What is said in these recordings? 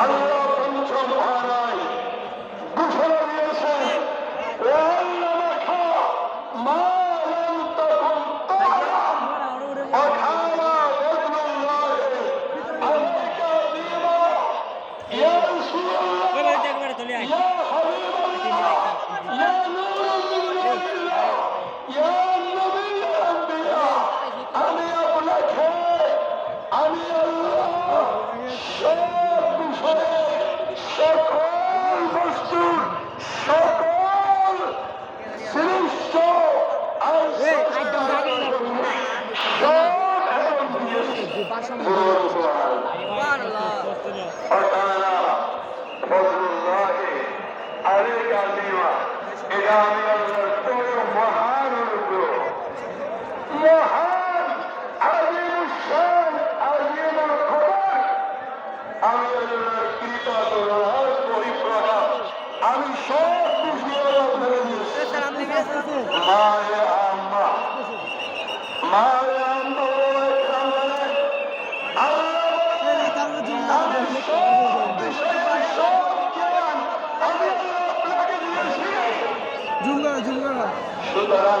আল্লাহ পঞ্চম মহারায় ঘোষণা দিয়েছেন ওয়াল্লামাকা মা লাম বলুন সুবহানাল্লাহ অতালা ফজলুল্লাহ আলাইকা আযীমা এটা আমি আল্লাহর তোর মহান অনুগ্রহ মহান আযীম শান আযীম খবর আমি আল্লাহর কৃপা করুণার পরিপ্রকাশ আমি সব খুশি আল্লাহ ধরে দিয়েছি মায়ে আম্মা মা সুতরাং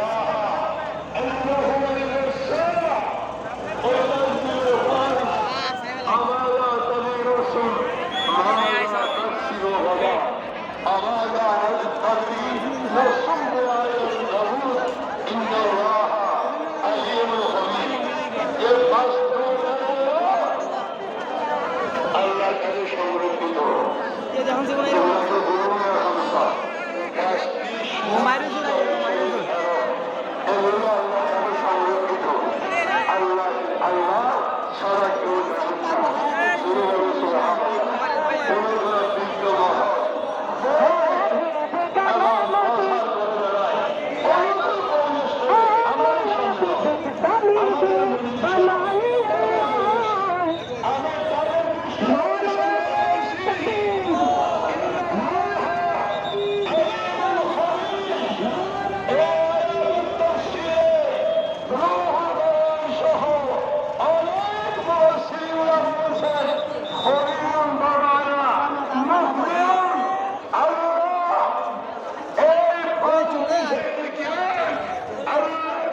কাছে সংরক্ষিত